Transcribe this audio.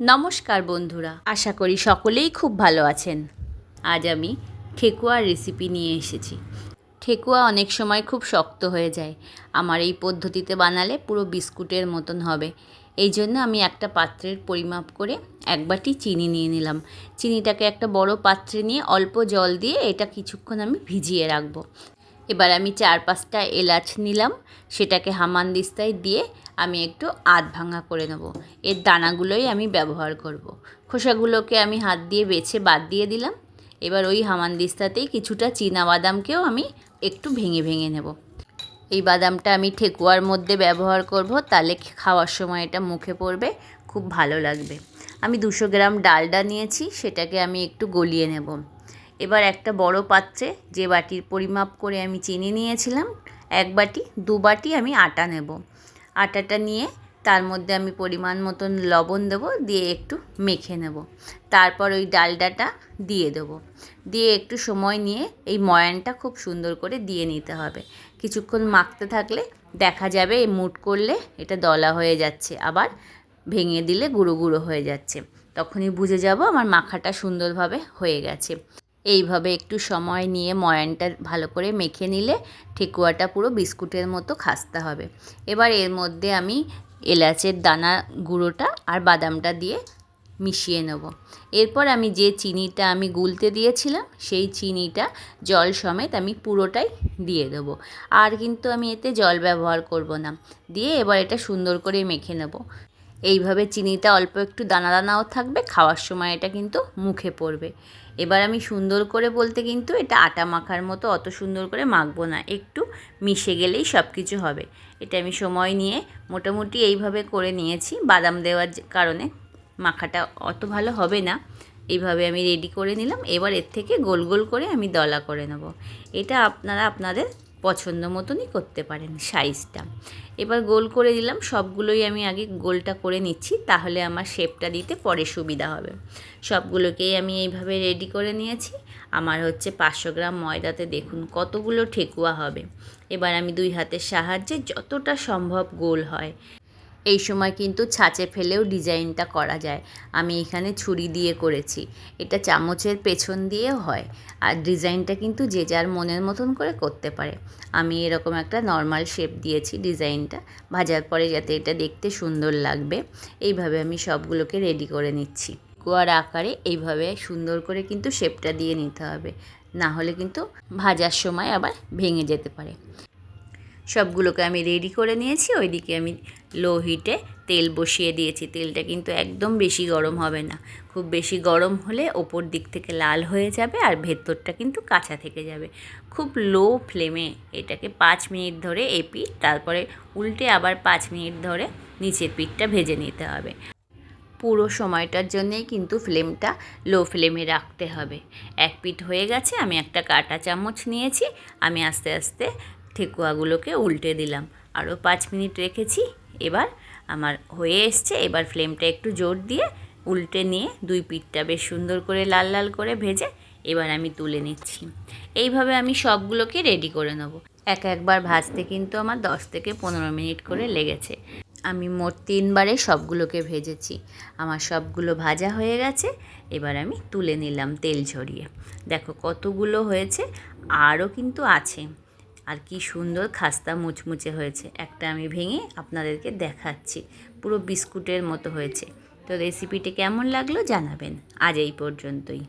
নমস্কার বন্ধুরা, আশা করি সকলেই খুব ভালো আছেন। আজ আমি ঠেকুয়ার রেসিপি নিয়ে এসেছি। ঠেকুয়া অনেক সময় খুব শক্ত হয়ে যায়। আমার এই পদ্ধতিতে বানালে পুরো বিস্কুটের মতন হবে। এই জন্য আমি একটা পাত্রের পরিমাপ করে এক বাটি চিনি নিয়ে নিলাম। চিনিটাকে একটা বড় পাত্রে নিয়ে অল্প জল দিয়ে এটা কিছুক্ষণ আমি ভিজিয়ে রাখব। এবার আমি চার পাঁচটা এলাচ নিলাম, সেটাকে হামানদিস্তায় দিয়ে আমি একটু আধ ভাঙা করে নেব। এর দানাগুলোই আমি ব্যবহার করব। খোসাগুলোকে আমি হাত দিয়ে বেছে বাদ দিয়ে দিলাম। এবার ওই হামানদিস্তাতেই কিছুটা চীনা বাদামকেও আমি একটু ভেঙে ভেঙে নেব। এই বাদামটা আমি ঠেকুয়ার মধ্যে ব্যবহার করব, তাহলে খাওয়ার সময় এটা মুখে পড়বে, খুব ভালো লাগবে। আমি দুশো গ্রাম ডালডা নিয়েছি, সেটাকে আমি একটু গলিয়ে নেব। এবার একটা বড় পাত্রে যে বাটির পরিমাপ করে আমি চিনি নিয়েছিলাম, এক বাটি, দু বাটি আমি আটা নেব। আটাটা নিয়ে তার মধ্যে আমি পরিমাণ মতন লবণ দেব, দিয়ে একটু মেখে নেব। তারপর ওই ডালডাটা দিয়ে দেব। দিয়ে একটু সময় নিয়ে এই ময়ানটা খুব সুন্দর করে দিয়ে নিতে হবে। কিছুক্ষণ মাখতে থাকলে দেখা যাবে এই মুট করলে এটা দলা হয়ে যাচ্ছে, আবার ভেঙে দিলে গুঁড়ো গুঁড়ো হয়ে যাচ্ছে। তখনই বুঝে যাব আমার মাখাটা সুন্দরভাবে হয়ে গেছে। এইভাবে একটু সময় নিয়ে ময়ানটা ভালো করে মেখে নিলে ঠেকুয়াটা পুরো বিস্কুটের মতো খাসতে হবে। এবার এর মধ্যে আমি এলাচের দানা গুঁড়োটা আর বাদামটা দিয়ে মিশিয়ে নেব। এরপর আমি যে চিনিটা আমি গুলতে দিয়েছিলাম, সেই চিনিটা জল সমেত আমি পুরোটাই দিয়ে দেবো। আর কিন্তু আমি এতে জল ব্যবহার করব না। দিয়ে এবার এটা সুন্দর করে মেখে নেব। এইভাবে চিনিটা অল্প একটু দানা দানাও থাকবে, খাওয়ার সময় এটা কিন্তু মুখে পড়বে। এবার আমি সুন্দর করে বলতে কিন্তু এটা আটা মাখার মতো অত সুন্দর করে মাখবো না, একটু মিশে গেলেই সব কিছু হবে। এটা আমি সময় নিয়ে মোটামুটি এইভাবে করে নিয়েছি, বাদাম দেওয়ার কারণে মাখাটা অত ভালো হবে না। এইভাবে আমি রেডি করে নিলাম, এবার এর থেকে গোল গোল করে আমি দলা করে নেব। এটা আপনারা আপনাদের পছন্দ মতনই করতে পারেন সাইজটা। এবার গোল করে দিলাম, সবগুলোই আমি আগে গোলটা করে নিচ্ছি, তাহলে আমার শেপটা দিতে পরে সুবিধা হবে। সবগুলোকেই আমি এইভাবে রেডি করে নিয়েছি। আমার হচ্ছে পাঁচশো গ্রাম ময়দাতে দেখুন কতগুলো ঠেকুয়া হবে। এবার আমি দুই হাতের সাহায্যে যতটা সম্ভব গোল হয়। এই সময় কিন্তু ছাঁচে ফেলেও ডিজাইনটা করা যায়। আমি এখানে ছুরি দিয়ে করেছি। এটা চামচের পেছন দিয়েও হয়। আর ডিজাইনটা কিন্তু যে যার মনের মতন করে করতে পারে। আমি এরকম একটা নর্মাল শেপ দিয়েছি ডিজাইনটা। ভাজার পরে যাতে এটা দেখতে সুন্দর লাগবে, এইভাবে আমি সবগুলোকে রেডি করে নিচ্ছি। কুয়ার আকারে এইভাবে সুন্দর করে কিন্তু শেপটা দিয়ে নিতে হবে। না হলে কিন্তু ভাজার সময় আবার ভেঙে যেতে পারে। সবগুলোকে আমি রেডি করে নিয়েছি, ওইদিকে আমি লো হিটে তেল বসিয়ে দিয়েছি। তেলটা কিন্তু একদম বেশি গরম হবে না। খুব বেশি গরম হলে ওপর দিক থেকে লাল হয়ে যাবে আর ভেতরটা কিন্তু কাঁচা থেকে যাবে। খুব লো ফ্লেমে এটাকে পাঁচ মিনিট ধরে এই পিঠ তারপরে উল্টে আবার পাঁচ মিনিট ধরে নিচের পিঠটা ভেজে নিতে হবে। পুরো সময়টার জন্যেই কিন্তু ফ্লেমটা লো ফ্লেমে রাখতে হবে। এক পিঠ হয়ে গেছে, আমি একটা কাটা চামচ নিয়েছি, আমি আস্তে আস্তে ঠেকুয়াগুলোকে উল্টে দিলাম। আরও পাঁচ মিনিট রেখেছি। এবার আমার হয়ে এসছে। এবার ফ্লেমটা একটু জোর দিয়ে উল্টে নিয়ে দুই পিঠটা বেশ সুন্দর করে লাল লাল করে ভেজে এবার আমি তুলে নিচ্ছি। এইভাবে আমি সবগুলোকে রেডি করে নেব। এক একবার ভাজতে কিন্তু আমার দশ থেকে পনেরো মিনিট করে লেগেছে। আমি মোট তিনবারে সবগুলোকে ভেজেছি। আমার সবগুলো ভাজা হয়ে গেছে। এবার আমি তুলে নিলাম তেল ঝরিয়ে। দেখো কতগুলো হয়েছে। আরও কিন্তু আছে। আর কি সুন্দর খাস্তা মুচমুচে হয়েছে। একটা আমি ভেঙে আপনাদেরকে দেখাচ্ছি। পুরো বিস্কুটের মতো হয়েছে। তো রেসিপিটি কেমন লাগল জানাবেন। আজ এই পর্যন্তই।